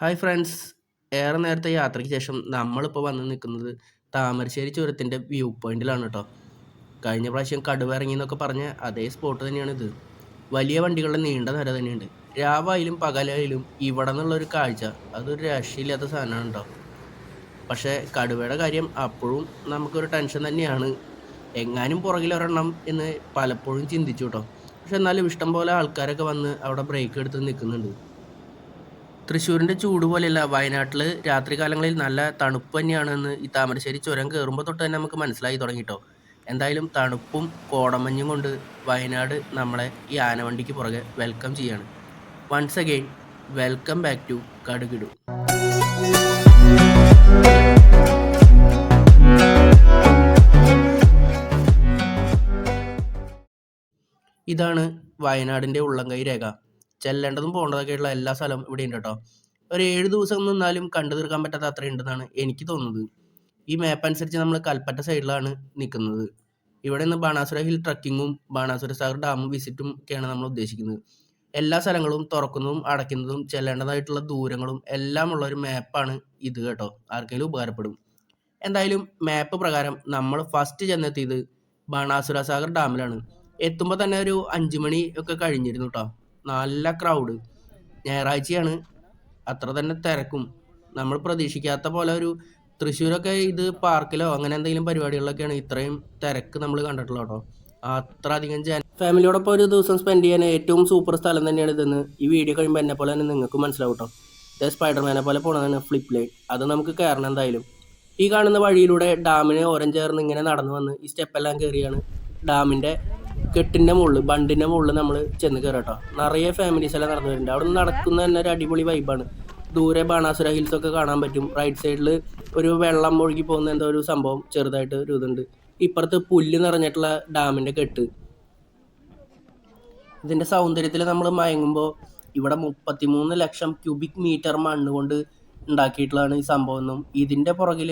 Hi friends. ഏറെ നേരത്തെ യാത്രയ്ക്ക് ശേഷം നമ്മളിപ്പോൾ വന്ന് നിൽക്കുന്നത് താമരശ്ശേരി ചുരത്തിന്റെ വ്യൂ പോയിന്റിലാണ് കേട്ടോ കഴിഞ്ഞ പ്രാവശ്യം കടുവ ഇറങ്ങി എന്നൊക്കെ പറഞ്ഞ അതേ സ്പോട്ട് തന്നെയാണ് ഇത്. വലിയ വണ്ടികളുടെ നീണ്ട നിര തന്നെയുണ്ട്. രാവായാലും പകലായാലും ഇവിടെ നിന്നുള്ളൊരു കാഴ്ച അതൊരു രക്ഷയില്ലാത്ത സാധനമാണ് കേട്ടോ പക്ഷേ കടുവയുടെ കാര്യം അപ്പോഴും നമുക്കൊരു ടെൻഷൻ തന്നെയാണ്. എങ്ങാനും പുറകിൽ ഒരെണ്ണം എന്ന് പലപ്പോഴും ചിന്തിച്ചു കേട്ടോ പക്ഷെ എന്നാലും ഇഷ്ടം പോലെ ആൾക്കാരൊക്കെ വന്ന് അവിടെ ബ്രേക്ക് എടുത്ത് നിൽക്കുന്നുണ്ട്. തൃശ്ശൂരിന്റെ ചൂട് പോലെയല്ല. വയനാട്ടിൽ രാത്രികാലങ്ങളിൽ നല്ല തണുപ്പ് തന്നെയാണെന്ന് ഈ താമരശ്ശേരി ചുരം കയറുമ്പോൾ തൊട്ട് തന്നെ നമുക്ക് മനസ്സിലായി തുടങ്ങിട്ടോ. എന്തായാലും തണുപ്പും കോടമഞ്ഞും കൊണ്ട് വയനാട് നമ്മളെ ഈ ആനവണ്ടിക്ക് പുറകെ വെൽക്കം ചെയ്യാണ്. Once again welcome back to കടുകിടു. ഇതാണ് വയനാടിന്റെ ഉള്ളംകൈ രേഖ. ചെല്ലേണ്ടതും പോകേണ്ടതൊക്കെയുള്ള എല്ലാ സ്ഥലവും ഇവിടെ ഉണ്ട് കേട്ടോ. ഒരു ഏഴ് ദിവസം നിന്നാലും കണ്ടു തീർക്കാൻ പറ്റാത്ത അത്ര ഉണ്ടെന്നാണ് എനിക്ക് തോന്നുന്നത്. ഈ മാപ്പ് അനുസരിച്ച് നമ്മൾ കൽപ്പറ്റ സൈഡിലാണ് നിൽക്കുന്നത് ഇവിടെ നിന്ന് ബാണാസുര ഹിൽ ട്രക്കിങ്ങും ബാണാസുര സാഗർ ഡാമും വിസിറ്റും ഒക്കെയാണ് നമ്മൾ ഉദ്ദേശിക്കുന്നത്. എല്ലാ സ്ഥലങ്ങളും തുറക്കുന്നതും അടയ്ക്കുന്നതും ചെല്ലേണ്ടതായിട്ടുള്ള ദൂരങ്ങളും എല്ലാം ഉള്ള ഒരു മാപ്പാണ് ഇത് കേട്ടോ. ആർക്കെങ്കിലും ഉപകാരപ്പെടും. എന്തായാലും മാപ്പ് പ്രകാരം നമ്മൾ ഫസ്റ്റ് ചെന്നെത്തിയത് ബാണാസുര സാഗർ ഡാമിലാണ് എത്തുമ്പോൾ തന്നെ ഒരു അഞ്ചു മണി ഒക്കെ കഴിഞ്ഞിരുന്നു കേട്ടോ. നല്ല ക്രൗഡ് ഞായറാഴ്ചയാണ്. അത്ര തന്നെ തിരക്കും. നമ്മൾ പ്രതീക്ഷിക്കാത്ത പോലെ ഒരു തൃശ്ശൂരൊക്കെ ഇത് പാർക്കിലോ അങ്ങനെ എന്തെങ്കിലും പരിപാടികളിലൊക്കെയാണ് ഇത്രയും തിരക്ക് നമ്മൾ കണ്ടിട്ടുള്ളത് കേട്ടോ. അത്ര അധികം ജന ഫാമിലിയോടൊപ്പം ഒരു ദിവസം സ്പെൻഡ് ചെയ്യാൻ ഏറ്റവും സൂപ്പർ സ്ഥലം തന്നെയാണ് ഇതെന്ന് ഈ വീഡിയോ കഴിയുമ്പോൾ എന്നെ പോലെ തന്നെ നിങ്ങൾക്ക് മനസ്സിലാവും കേട്ടോ. ഇത് സ്പൈഡർമാനെ പോലെ പോണതാണ് ഫ്ലിപ്പ് ലൈറ്റ് അത് നമുക്ക് കയറണം എന്തായാലും. ഈ കാണുന്ന വഴിയിലൂടെ ഡാമിന് ഓരം ചേർന്ന് ഇങ്ങനെ നടന്നു വന്ന് ഈ സ്റ്റെപ്പെല്ലാം കയറിയാണ് ഡാമിന്റെ കെട്ടിന്റെ മുകളിൽ ബണ്ടിന്റെ മുകളിൽ നമ്മൾ ചെന്ന് കയറട്ടോ നിറയെ ഫാമിലീസ് എല്ലാം നടന്നു വരുന്നുണ്ട് അവിടെ നടക്കുന്ന തന്നെ ഒരു അടിപൊളി വൈബാണ് ദൂരെ ബാണാസുര ഹിൽസ് ഒക്കെ കാണാൻ പറ്റും. റൈറ്റ് സൈഡിൽ ഒരു വെള്ളം ഒഴുകി പോകുന്ന എന്തോ ഒരു സംഭവം ചെറുതായിട്ട് ഒരു ഇതുണ്ട്. ഇപ്പുറത്ത് പുല്ല് നിറഞ്ഞിട്ടുള്ള ഡാമിന്റെ കെട്ട്. ഇതിന്റെ സൗന്ദര്യത്തിൽ നമ്മൾ മയങ്ങുമ്പോൾ ഇവിടെ മുപ്പത്തിമൂന്ന് ലക്ഷം ക്യൂബിക് മീറ്റർ മണ്ണ് കൊണ്ട് ഉണ്ടാക്കിയിട്ടുള്ളതാണ് ഈ സംഭവം എന്നും. ഇതിന്റെ പുറകിൽ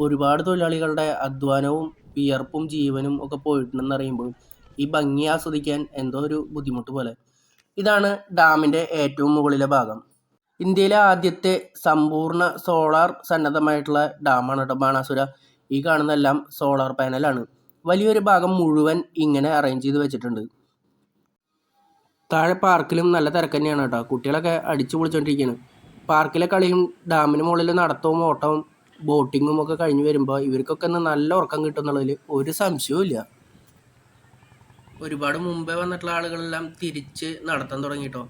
ഒരുപാട് തൊഴിലാളികളുടെ അധ്വാനവും വിയർപ്പും ജീവനും ഒക്കെ പോയിട്ടുണ്ടെന്ന് അറിയുമ്പോൾ ഈ ഭംഗി ആസ്വദിക്കാൻ എന്തോ ഒരു ബുദ്ധിമുട്ട് പോലെ. ഇതാണ് ഡാമിന്റെ ഏറ്റവും മുകളിലെ ഭാഗം. ഇന്ത്യയിലെ ആദ്യത്തെ സമ്പൂർണ സോളാർ സന്നദ്ധമായിട്ടുള്ള ഡാമാണ് കേട്ടോ ബാണാസുര. ഈ കാണുന്നതെല്ലാം സോളാർ പാനലാണ് വലിയൊരു ഭാഗം മുഴുവൻ ഇങ്ങനെ അറേഞ്ച് ചെയ്ത് വെച്ചിട്ടുണ്ട്. താഴെ പാർക്കിലും നല്ല തിരക്ക് തന്നെയാണ് കേട്ടോ കുട്ടികളൊക്കെ അടിച്ചു പൊളിച്ചോണ്ടിരിക്കുകയാണ് പാർക്കിലെ കളിയും ഡാമിന് മുകളിൽ നടത്തവും ഓട്ടവും ബോട്ടിങ്ങും ഒക്കെ കഴിഞ്ഞ് വരുമ്പോൾ ഇവർക്കൊക്കെ ഒന്ന് നല്ല ഉറക്കം കിട്ടും എന്നുള്ളതിൽ ഒരു സംശയവും ഇല്ല ഒരുപാട് മുമ്പേ വന്നിട്ടുള്ള ആളുകളെല്ലാം തിരിച്ച് നടത്താൻ തുടങ്ങിട്ടോ.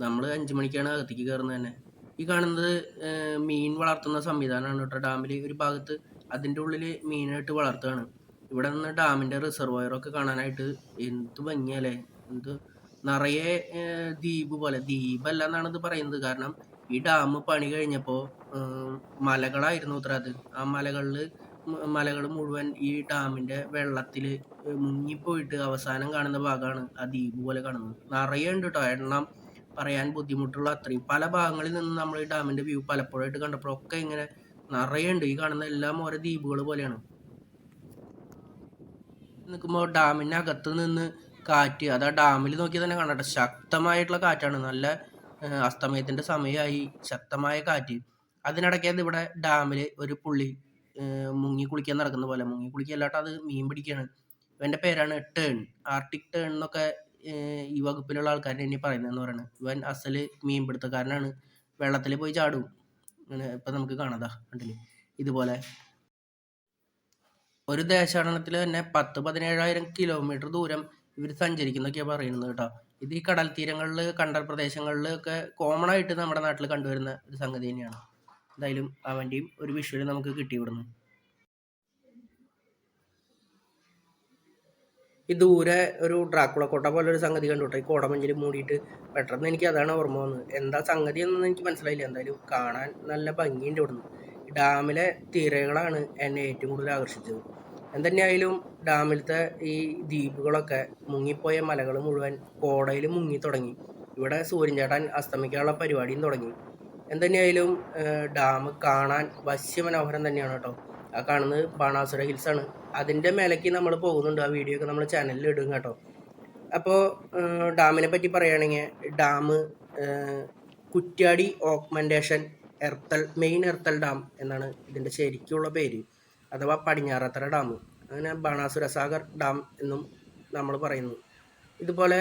നമ്മൾ അഞ്ചു മണിക്കാണ് അകത്തേക്ക് കയറുന്നത് തന്നെ. ഈ കാണുന്നത് മീൻ വളർത്തുന്ന സംവിധാനമാണ് കേട്ടോ. ഡാമിൽ ഒരു ഭാഗത്ത് അതിന്റെ ഉള്ളിൽ മീനായിട്ട് വളർത്തുകയാണ്. ഇവിടെ നിന്ന് ഡാമിന്റെ റിസർവോയറൊക്കെ കാണാനായിട്ട് എന്ത് ഭംഗിയല്ലേ എന്ത് നിറയെ ദ്വീപ് പോലെ. ദ്വീപല്ല എന്നാണ് ഇത് പറയുന്നത്. കാരണം ഈ ഡാം പണി കഴിഞ്ഞപ്പോൾ മലകളായിരുന്നു അത്ര അത്. ആ മലകളിൽ മലകൾ മുഴുവൻ ഈ ഡാമിന്റെ വെള്ളത്തിൽ മുങ്ങിപ്പോയിട്ട് അവസാനം കാണുന്ന ഭാഗമാണ് ആ ദ്വീപ് പോലെ കാണുന്നത്. നിറയെ ഉണ്ട് കേട്ടോ എണ്ണം പറയാൻ ബുദ്ധിമുട്ടുള്ള അത്രയും. പല ഭാഗങ്ങളിൽ നിന്ന് നമ്മൾ ഈ ഡാമിന്റെ വ്യൂ പലപ്പോഴായിട്ട് കണ്ടപ്പോഴൊക്കെ ഇങ്ങനെ നിറയെ ഉണ്ട്. ഈ കാണുന്ന എല്ലാം ഓരോ ദ്വീപുകൾ പോലെയാണ്. നിൽക്കുമ്പോൾ ഡാമിന്റെ അകത്ത് നിന്ന് കാറ്റ് അത് ആ ഡാമിൽ നോക്കി തന്നെ കാണട്ടെ ശക്തമായിട്ടുള്ള കാറ്റാണ്. നല്ല അസ്തമയത്തിന്റെ സമയമായി ശക്തമായ കാറ്റ്. അതിനിടയ്ക്കത് ഇവിടെ ഡാമിൽ ഒരു പുള്ളി മുങ്ങി കുളിക്കാൻ നടക്കുന്ന പോലെ. മുങ്ങി കുളിക്കല്ലാട്ട് അത് മീൻ പിടിക്കുകയാണ് ഇവന്റെ പേരാണ് ടേൺ. ആർട്ടിക് ടേൺ എന്നൊക്കെ ഈ വകുപ്പിലുള്ള ആൾക്കാർ ഇനി പറയുന്നതെന്ന് പറയുന്നത് ഇവൻ അസൽ മീൻ പിടുത്തക്കാരനാണ്. വെള്ളത്തിൽ പോയി ചാടും. അങ്ങനെ ഇപ്പം നമുക്ക് കാണാതാ കണ്ടില്ലേ? ഇതുപോലെ. ഒരു ദേശാടനത്തിൽ തന്നെ പത്ത് പതിനേഴായിരം കിലോമീറ്റർ ദൂരം ഇവർ സഞ്ചരിക്കുന്നൊക്കെയാണ് പറയുന്നത് കേട്ടോ. ഇത് ഈ കടൽ തീരങ്ങളിൽ കണ്ടൽ പ്രദേശങ്ങളിൽ ഒക്കെ കോമൺ ആയിട്ട് നമ്മുടെ നാട്ടിൽ കണ്ടുവരുന്ന ഒരു സംഗതി തന്നെയാണ്. എന്തായാലും അവന്റെയും ഒരു വിഷ്വൽ നമുക്ക് കിട്ടി ഇവിടുന്ന്. ഈ ദൂരെ ഒരു ഡ്രാക്കുള കോട്ട പോലെ ഒരു സംഗതി കണ്ടു ഈ കോടമഞ്ഞിൽ മൂടിയിട്ട് പെട്ടെന്ന് എനിക്ക് അതാണ് ഓർമ്മ വന്നത്. എന്താ സംഗതി എന്നൊന്നും എനിക്ക് മനസ്സിലായില്ല. എന്തായാലും കാണാൻ നല്ല ഭംഗിയുണ്ട് ഇവിടുന്ന്. ഡാമിലെ തിരകളാണ് എന്നെ ഏറ്റവും കൂടുതൽ ആകർഷിച്ചത്. എന്തന്നെയായാലും ഡാമിലത്തെ ഈ ദ്വീപുകളൊക്കെ മുങ്ങിപ്പോയ മലകൾ മുഴുവൻ കോടയിൽ മുങ്ങി തുടങ്ങി. ഇവിടെ സൂര്യൻ ചേട്ടൻ അസ്തമിക്കാനുള്ള പരിപാടിയും തുടങ്ങി. എന്തുതന്നെയായാലും ഡാം കാണാൻ വശ്യമനോഹരം തന്നെയാണ് കേട്ടോ. ആ കാണുന്നത് ബാണാസുര ആണ്. അതിന്റെ മേലേക്ക് നമ്മൾ പോകുന്നുണ്ട്. ആ വീഡിയോ ഒക്കെ നമ്മൾ ചാനലിൽ ഇടും കേട്ടോ. അപ്പോൾ ഡാമിനെ പറ്റി പറയുകയാണെങ്കിൽ dam Kuttiyadi augmentation earthen main earthen dam എന്നാണ് ഇതിന്റെ ശരിക്കുള്ള പേര്. അഥവാ പടിഞ്ഞാറത്തറ ഡാം. അങ്ങനെ ബാണാസുര സാഗർ ഡാം എന്നും നമ്മൾ പറയുന്നു. ഇതുപോലെ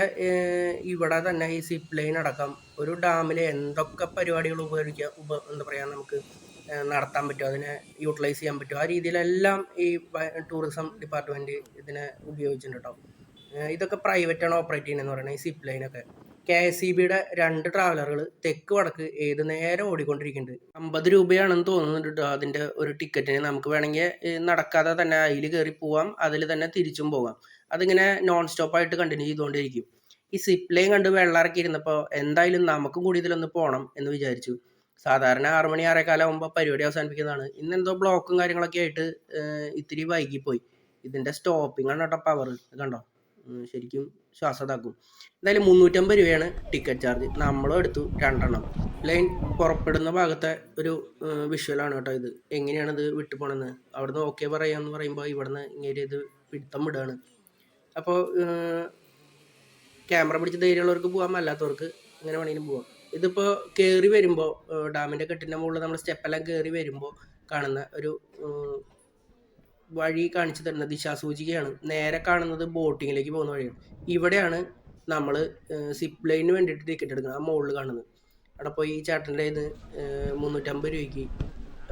ഇവിടെ തന്നെ ഈ സിപ്പ് ലൈൻ അടക്കം ഒരു ഡാമിൽ എന്തൊക്കെ പരിപാടികൾ ഉപകരിക്കാം ഉപ എന്താ പറയുക നമുക്ക് നടത്താൻ പറ്റുമോ അതിനെ യൂട്ടിലൈസ് ചെയ്യാൻ പറ്റുമോ ആ രീതിയിലെല്ലാം ഈ ടൂറിസം ഡിപ്പാർട്ട്മെന്റ് ഇതിനെ ഉപയോഗിച്ചിട്ടുണ്ട്? കേട്ടോ ഇതൊക്കെ പ്രൈവറ്റ് ആണ് ഓപ്പറേറ്റ് ചെയ്യുന്നതെന്ന് പറയുന്നത് ഈ സിപ്പ് ലൈനൊക്കെ കെ എസ് ഇ ബിയുടെ രണ്ട് ട്രാവലറുകൾ തെക്ക് വടക്ക് ഏത് നേരെ ഓടിക്കൊണ്ടിരിക്കുന്നുണ്ട്? അമ്പത് രൂപയാണെന്ന് തോന്നുന്നുണ്ട് അതിന്റെ ഒരു ടിക്കറ്റിന് നമുക്ക് വേണമെങ്കിൽ നടക്കാതെ തന്നെ അതിൽ കയറി പോവാം അതിൽ തന്നെ തിരിച്ചും പോകാം അതിങ്ങനെ നോൺ സ്റ്റോപ്പ് ആയിട്ട് കണ്ടിന്യൂ ചെയ്തുകൊണ്ടിരിക്കും. ഈ സിപ്പ് ലൈൻ കണ്ട് വെള്ളമിറക്കി ഇരുന്നപ്പോൾ എന്തായാലും നമുക്കും കൂടി ഇതിലൊന്ന് പോകണം എന്ന് വിചാരിച്ചു. സാധാരണ ആറു മണി ആറേക്കാലം ആകുമ്പോൾ പരിപാടി അവസാനിപ്പിക്കുന്നതാണ്. ഇന്ന് എന്തോ ബ്ലോക്കും കാര്യങ്ങളൊക്കെ ആയിട്ട് ഇത്തിരി വൈകിപ്പോയി. ഇതിന്റെ സ്റ്റോപ്പിംഗ് ആണ് കേട്ടോ പവർ കണ്ടോ? ശരിക്കും ശ്വാസം ഇതാക്കും എന്തായാലും മുന്നൂറ്റമ്പത് രൂപയാണ് ടിക്കറ്റ് ചാർജ് നമ്മളും എടുത്തു രണ്ടെണ്ണം. ലൈൻ പുറപ്പെടുന്ന ഭാഗത്തെ ഒരു വിഷ്വലാണ് കേട്ടോ ഇത്. എങ്ങനെയാണ് ഇത് വിട്ടു പോണെന്ന് അവിടുന്ന് ഓക്കെ പറയാമെന്ന് പറയുമ്പോൾ ഇവിടുന്ന് ഇങ്ങനെ ഇത് പിടുത്തം വിടുകയാണ് അപ്പോൾ ക്യാമറ പിടിച്ച് ധൈര്യമുള്ളവർക്ക് പോകാം അല്ലാത്തവർക്ക് ഇങ്ങനെ വേണമെങ്കിലും പോവാം. ഇതിപ്പോൾ കയറി വരുമ്പോൾ ഡാമിന്റെ കെട്ടിന്റെ മുകളിൽ നമ്മൾ സ്റ്റെപ്പെല്ലാം കയറി വരുമ്പോൾ കാണുന്ന ഒരു വഴി കാണിച്ചു തരുന്ന ദിശാസൂചികയാണ്. നേരെ കാണുന്നത് ബോട്ടിങ്ങിലേക്ക് പോകുന്ന വഴിയാണ്. ഇവിടെയാണ് നമ്മൾ സിപ്പ് ലൈനിന് വേണ്ടിയിട്ട് ടിക്കറ്റ് എടുക്കുന്നത്. ആ മുകളിൽ കാണുന്നത്. അവിടെ പോയി ഈ ചേട്ടന്റെ ഇത് മുന്നൂറ്റമ്പത് രൂപയ്ക്ക്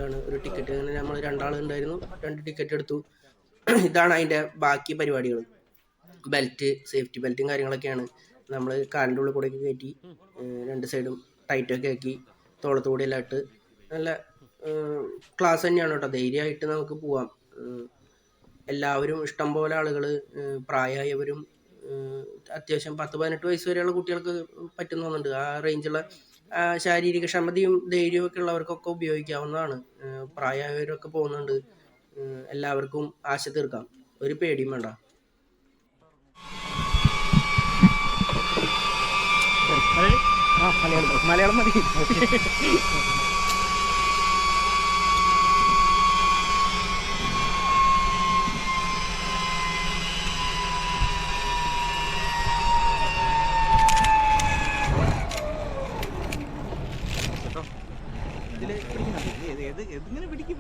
ആണ് ഒരു ടിക്കറ്റ് അങ്ങനെ നമ്മൾ രണ്ടാളുണ്ടായിരുന്നു. രണ്ട് ടിക്കറ്റ് എടുത്തു. ഇതാണ് അതിന്റെ ബാക്കി പരിപാടികൾ ബെൽറ്റ് സേഫ്റ്റി ബെൽറ്റും കാര്യങ്ങളൊക്കെയാണ്. നമ്മൾ കാലിന്റെ ഉള്ളിൽ കൂടെയൊക്കെ കയറ്റി രണ്ട് സൈഡും ടൈറ്റൊക്കെ ആക്കി തോളത്ത് കൂടി എല്ലാം ഇട്ട് നല്ല ക്ലാസ് തന്നെയാണ് കേട്ടോ. ധൈര്യമായിട്ട് നമുക്ക് പോവാം. എല്ലാവരും ഇഷ്ടം പോലെ ആളുകൾ പ്രായമായവരും അത്യാവശ്യം പത്ത് പതിനെട്ട് വയസ്സ് വരെയുള്ള കുട്ടികൾക്ക് പറ്റുന്നുണ്ട് ആ റേഞ്ചുള്ള ശാരീരിക ക്ഷമതയും ധൈര്യവും ഒക്കെ ഉള്ളവർക്കൊക്കെ ഉപയോഗിക്കാവുന്നതാണ്. പ്രായമായവരൊക്കെ പോകുന്നുണ്ട്. എല്ലാവർക്കും ആശ തീർക്കാം. ഒരു പേടിയും വേണ്ട. ആ മലയാളം മലയാളം മതി.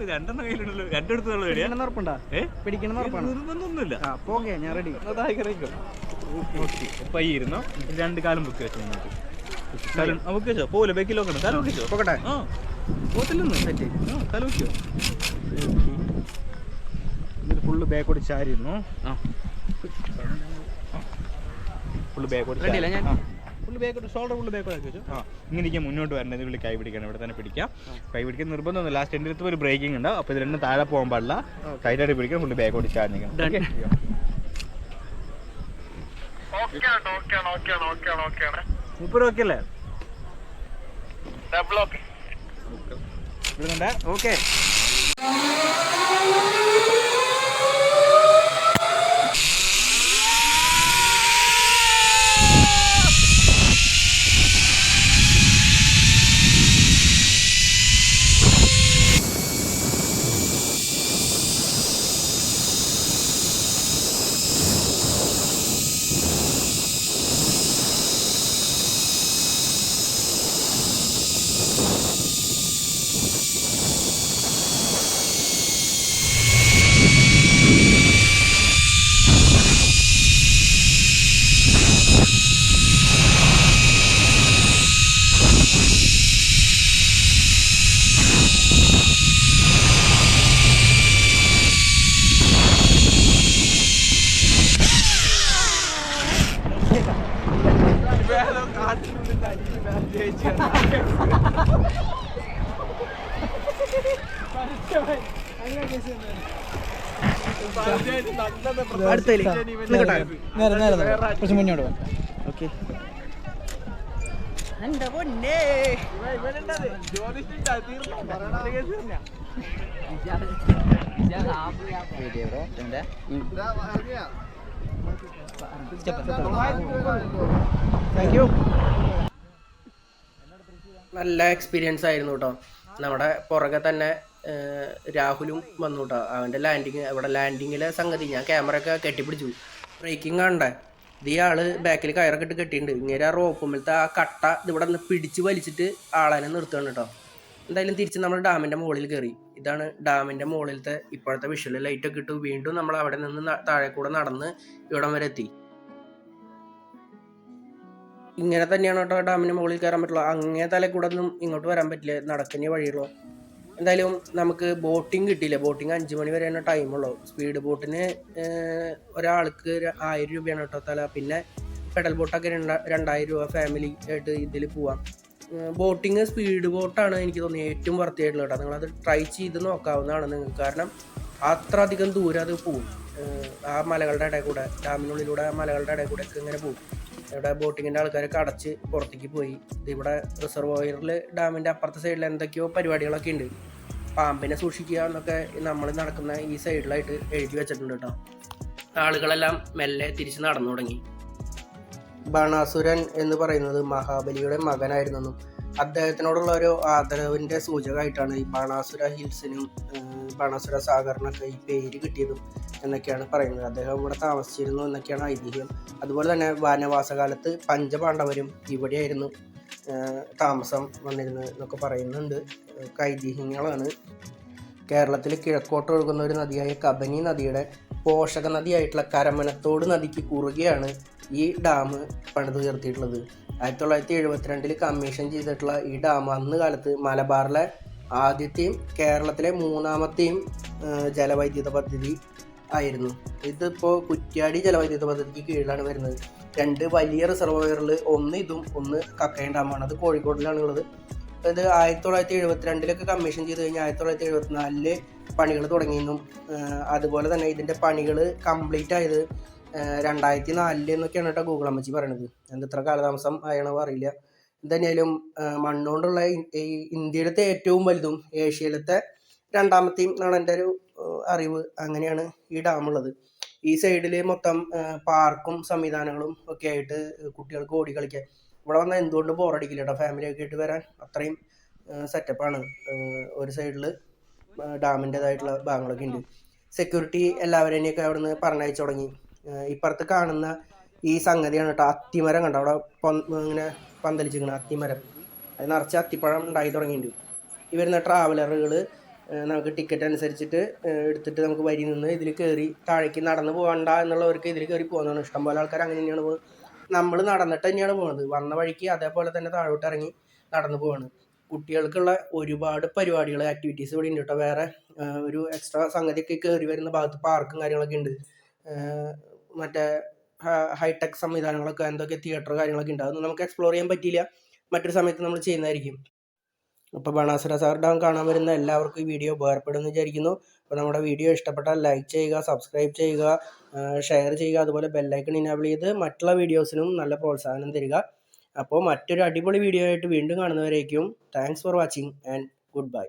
രണ്ടെണ്ണം കയ്യിലുണ്ടല്ലോ ഞാൻ റെഡി ഇരുന്നോ? രണ്ട് കാലം ബുക്ക് വെച്ചു നമുക്ക് കാലം ബുക്ക് വെച്ചോ പോലെ ബേക്കിൽ നോക്കണം കാലം ബുക്ക് വെച്ചോ പോകട്ടെ ആ പോത്തില്ലെന്ന് സെറ്റ് ആ കാലം വെക്കോ ഇത് ഫുള്ള് ബാക്കോട് ചാരിയിരുന്നു. ആ. ഫുള്ള് ബാക്കോട്ട് Ready അല്ലേ ഞാൻ? ഫുള്ള് ബാക്കോട്ട് ഷോൾഡർ ഫുള്ള് ബാക്കോട്ട് ആക്കി വെച്ചു? ആ. ഇങ്ങനെ മുന്നോട്ട് വരേണ്ടത് വിളി കൈ പിടിക്കണം. ഇവിടെ തന്നെ പിടിക്കാം. കൈ പിടിക്കാൻ നിർബന്ധമൊന്നും ലാസ്റ്റ് എന്റെ അടുത്ത് ഒരു ബ്രേക്കിംഗ് ഉണ്ട്. അപ്പോൾ ഇത് രണ്ടും താഴെ പോകാൻ പാടില്ല. ടൈറ്റായിട്ട് പിടിക്കണം. ഫുള്ള് ബാക്കോട്ട് ചാടി ഓക്കെ ഓക്കെ ഓക്കെ ഓക്കെ വിടുന്നുണ്ട് ഓക്കെ അല്ലേ? ഓക്കെ. കുറച്ച് മുന്നോട്ട് പോകാം ഓക്കെ എന്റെ പൊന്നേ താങ്ക് യു നല്ല എക്സ്പീരിയൻസ് ആയിരുന്നു കേട്ടോ നമ്മുടെ പുറകെ തന്നെ രാഹുലും വന്നു കേട്ടോ അവന്റെ ലാൻഡിങ് അവിടെ ലാൻഡിങ്ങിലെ സംഗതി ഞാൻ ക്യാമറ ഒക്കെ കെട്ടിപ്പിടിച്ചു. ബ്രേക്കിംഗ് കാണണ്ടേ ഇത് ഇയാൾ ബാക്കിൽ കയറൊക്കെ ഇട്ട് കെട്ടിയിട്ടുണ്ട്. ഇങ്ങനെ ആ റോപ്പുമ്പോഴത്തെ ആ കട്ട ഇതിവിടെ നിന്ന് പിടിച്ച് വലിച്ചിട്ട് ആളെ നിർത്തുകയാണ് കേട്ടോ എന്തായാലും തിരിച്ച് നമ്മൾ ഡാമിന്റെ മുകളിൽ കയറി ഇതാണ് ഡാമിന്റെ മുകളിലത്തെ ഇപ്പോഴത്തെ വിഷ്വൽ ലൈറ്റൊക്കെ ഇട്ട് വീണ്ടും നമ്മൾ അവിടെ നിന്ന് താഴെ കൂടെ നടന്ന് ഇവിടം വരെ എത്തി. ഇങ്ങനെ തന്നെയാണ് കേട്ടോ ഡാമിന് മുകളിൽ കയറാൻ പറ്റുള്ളൂ. അങ്ങേ തലേ കൂടെ ഒന്നും ഇങ്ങോട്ട് വരാൻ പറ്റില്ല. നടക്കുന്ന വഴിയുള്ളൂ എന്തായാലും നമുക്ക് ബോട്ടിംഗ് കിട്ടിയില്ല. ബോട്ടിംഗ് അഞ്ച് മണി വരെയാണ് ടൈമുള്ളൂ സ്പീഡ് ബോട്ടിന് ഒരാൾക്ക് ആയിരം രൂപയാണ് കേട്ടോ തല. പിന്നെ പെഡൽ ബോട്ടൊക്കെ രണ്ട രണ്ടായിരം രൂപ ഫാമിലി ആയിട്ട് ഇതിൽ പോവാം. ബോട്ടിങ് സ്പീഡ് ബോട്ടാണ് എനിക്ക് തോന്നിയത് ഏറ്റവും വൃത്തിയായിട്ടുള്ളത് കേട്ടോ. നിങ്ങളത് ട്രൈ ചെയ്ത് നോക്കാവുന്നതാണ് നിങ്ങൾക്ക്. കാരണം അത്ര അധികം ദൂരം അത് പോവും. ആ മലകളുടെ ഇടയിൽ കൂടെ ഡാമിനുള്ളിലൂടെ ആ മലകളുടെ ഇടയിൽ കൂടെ ഒക്കെ ഇങ്ങനെ പോകും ഇവിടെ ബോട്ടിങ്ങിന്റെ ആൾക്കാരൊക്കെ അടച്ച് പുറത്തേക്ക് പോയി. ഇവിടെ റിസർവോയറിൽ ഡാമിന്റെ അപ്പുറത്തെ സൈഡിൽ എന്തൊക്കെയോ പരിപാടികളൊക്കെ ഉണ്ട്. പാമ്പിനെ സൂക്ഷിക്കുക എന്നൊക്കെ നമ്മൾ നടക്കുന്ന ഈ സൈഡിലായിട്ട് എഴുതി വെച്ചിട്ടുണ്ട് കേട്ടോ. ആളുകളെല്ലാം മെല്ലെ തിരിച്ച് നടന്നു തുടങ്ങി. ബാണാസുരൻ എന്ന് പറയുന്നത് മഹാബലിയുടെ മകനായിരുന്നെന്നും അദ്ദേഹത്തിനോടുള്ള ഒരു ആദരവിന്റെ സൂചകമായിട്ടാണ് ഈ ബാണാസുര ഹിൽസിനും ബാണാസുര സാഗറിനൊക്കെ ഈ പേര് കിട്ടിയതും. എന്നൊക്കെയാണ് പറയുന്നത്. അദ്ദേഹം ഇവിടെ താമസിച്ചിരുന്നു എന്നൊക്കെയാണ് ഐതിഹ്യം. അതുപോലെ തന്നെ വാനവാസകാലത്ത് പഞ്ചപാണ്ഡവരും ഇവിടെയായിരുന്നു താമസം വന്നിരുന്നത് എന്നൊക്കെ പറയുന്നുണ്ട്. ഐതിഹ്യങ്ങളാണ്. കേരളത്തിൽ കിഴക്കോട്ട് ഒഴുകുന്ന ഒരു നദിയായ കബനി നദിയുടെ പോഷക നദിയായിട്ടുള്ള കരമനത്തോട് നദിക്ക് കുറുകെയാണ് ഈ ഡാം പണിത് ഉയർത്തിയിട്ടുള്ളത് ആയിരത്തി തൊള്ളായിരത്തി എഴുപത്തിരണ്ടിൽ കമ്മീഷൻ ചെയ്തിട്ടുള്ള ഈ ഡാം അന്ന് കാലത്ത് മലബാറിലെ ആദ്യത്തെയും കേരളത്തിലെ മൂന്നാമത്തെയും ജലവൈദ്യുത പദ്ധതി ആയിരുന്നു. ഇതിപ്പോ കുറ്റ്യാടി ജലവൈദ്യുത പദ്ധതിക്ക് കീഴിലാണ് വരുന്നത്. രണ്ട് വലിയ റിസർവോയറിൽ ഒന്ന് ഇതും ഒന്ന് കക്കയം ഡാമാണ്. അത് കോഴിക്കോടിലാണ് ഉള്ളത്. ഇത് ആയിരത്തി തൊള്ളായിരത്തി എഴുപത്തിരണ്ടിലൊക്കെ കമ്മീഷൻ ചെയ്ത് കഴിഞ്ഞാൽ ആയിരത്തി തൊള്ളായിരത്തി എഴുപത്തിനാലിൽ പണികൾ തുടങ്ങിയെന്നും അതുപോലെ തന്നെ ഇതിന്റെ പണികൾ കംപ്ലീറ്റ് ആയത് രണ്ടായിരത്തി നാലിൽ എന്നൊക്കെയാണ് കേട്ടോ ഗൂഗിൾ അമ്മച്ചി പറയണത്. എന്ത് ഇത്ര കാലതാമസം ആയണോ അറിയില്ല. എന്തായാലും മണ്ണുകൊണ്ടുള്ള ഈ ഇന്ത്യയിലത്തെ ഏറ്റവും വലുതും ഏഷ്യയിലത്തെ രണ്ടാമത്തെയും എന്നാണ് എന്റെ ഒരു അറിവ്. അങ്ങനെയാണ് ഈ ഡാമുള്ളത് ഈ സൈഡിൽ മൊത്തം പാർക്കും സംവിധാനങ്ങളും ഒക്കെ ആയിട്ട് കുട്ടികൾക്ക് ഓടി കളിക്കാൻ. ഇവിടെ വന്നാൽ എന്തുകൊണ്ട് ബോറടിക്കില്ല കേട്ടോ ഫാമിലി ഒക്കെ ആയിട്ട് വരാൻ അത്രയും സെറ്റപ്പാണ് ഒരു സൈഡിൽ ഡാമിന്റെതായിട്ടുള്ള ഭാഗങ്ങളൊക്കെ ഉണ്ട്. സെക്യൂരിറ്റി എല്ലാവരെയൊക്കെ അവിടെ നിന്ന് പറഞ്ഞയച്ചു തുടങ്ങി. ഇപ്പുറത്ത് കാണുന്ന ഈ സംഗതിയാണ് കേട്ടോ. അത്തിമരം കണ്ടോ? അവിടെ ഇങ്ങനെ പന്തലിച്ചിരിക്കണം അത്തിമരം. അത് നിറച്ച് അത്തിപ്പഴം ഉണ്ടായി തുടങ്ങിയിട്ടുണ്ട്. ഈ വരുന്ന ട്രാവലറുകൾ നമുക്ക് ടിക്കറ്റ് അനുസരിച്ചിട്ട് എടുത്തിട്ട് നമുക്ക് വരി നിന്ന് ഇതിൽ കയറി താഴേക്ക് നടന്ന് പോകണ്ട എന്നുള്ളവർക്ക് ഇതിൽ കയറി പോകുന്നതാണ് ഇഷ്ടംപോലെ ആൾക്കാർ അങ്ങനെ തന്നെയാണ് പോകുന്നത് നമ്മൾ നടന്നിട്ട് തന്നെയാണ് പോകുന്നത് വന്ന വഴിക്ക് അതേപോലെ തന്നെ താഴോട്ട് ഇറങ്ങി നടന്നു പോവാണ്. കുട്ടികൾക്കുള്ള ഒരുപാട് പരിപാടികൾ ആക്ടിവിറ്റീസ് ഇവിടെ ഉണ്ട് കേട്ടോ. വേറെ ഒരു എക്സ്ട്രാ സംഗതിയൊക്കെ കയറി വരുന്ന ഭാഗത്ത് പാർക്കും കാര്യങ്ങളൊക്കെ ഉണ്ട്. മറ്റേ ഹൈടെക് സംവിധാനങ്ങളൊക്കെ എന്തൊക്കെ തിയേറ്റർ കാര്യങ്ങളൊക്കെ ഉണ്ട്. അതൊന്നും നമുക്ക് എക്സ്പ്ലോർ ചെയ്യാൻ പറ്റിയില്ല. മറ്റൊരു സമയത്ത് നമ്മൾ ചെയ്യുന്നതായിരിക്കും. അപ്പോൾ ബാണാസുര സാഗർ ഡാം കാണാൻ വരുന്ന എല്ലാവർക്കും ഈ വീഡിയോ ഉപകാരപ്പെടുമെന്ന് വിചാരിക്കുന്നു. അപ്പോൾ നമ്മുടെ വീഡിയോ ഇഷ്ടപ്പെട്ടാൽ ലൈക്ക് ചെയ്യുക സബ്സ്ക്രൈബ് ചെയ്യുക ഷെയർ ചെയ്യുക അതുപോലെ ബെല്ലൈക്കൺ ഇനാബിൾ ചെയ്ത് മറ്റുള്ള വീഡിയോസിനും നല്ല പ്രോത്സാഹനം തരിക. അപ്പോൾ മറ്റൊരു അടിപൊളി വീഡിയോ ആയിട്ട് വീണ്ടും കാണുന്നവരേക്കും thanks for watching and goodbye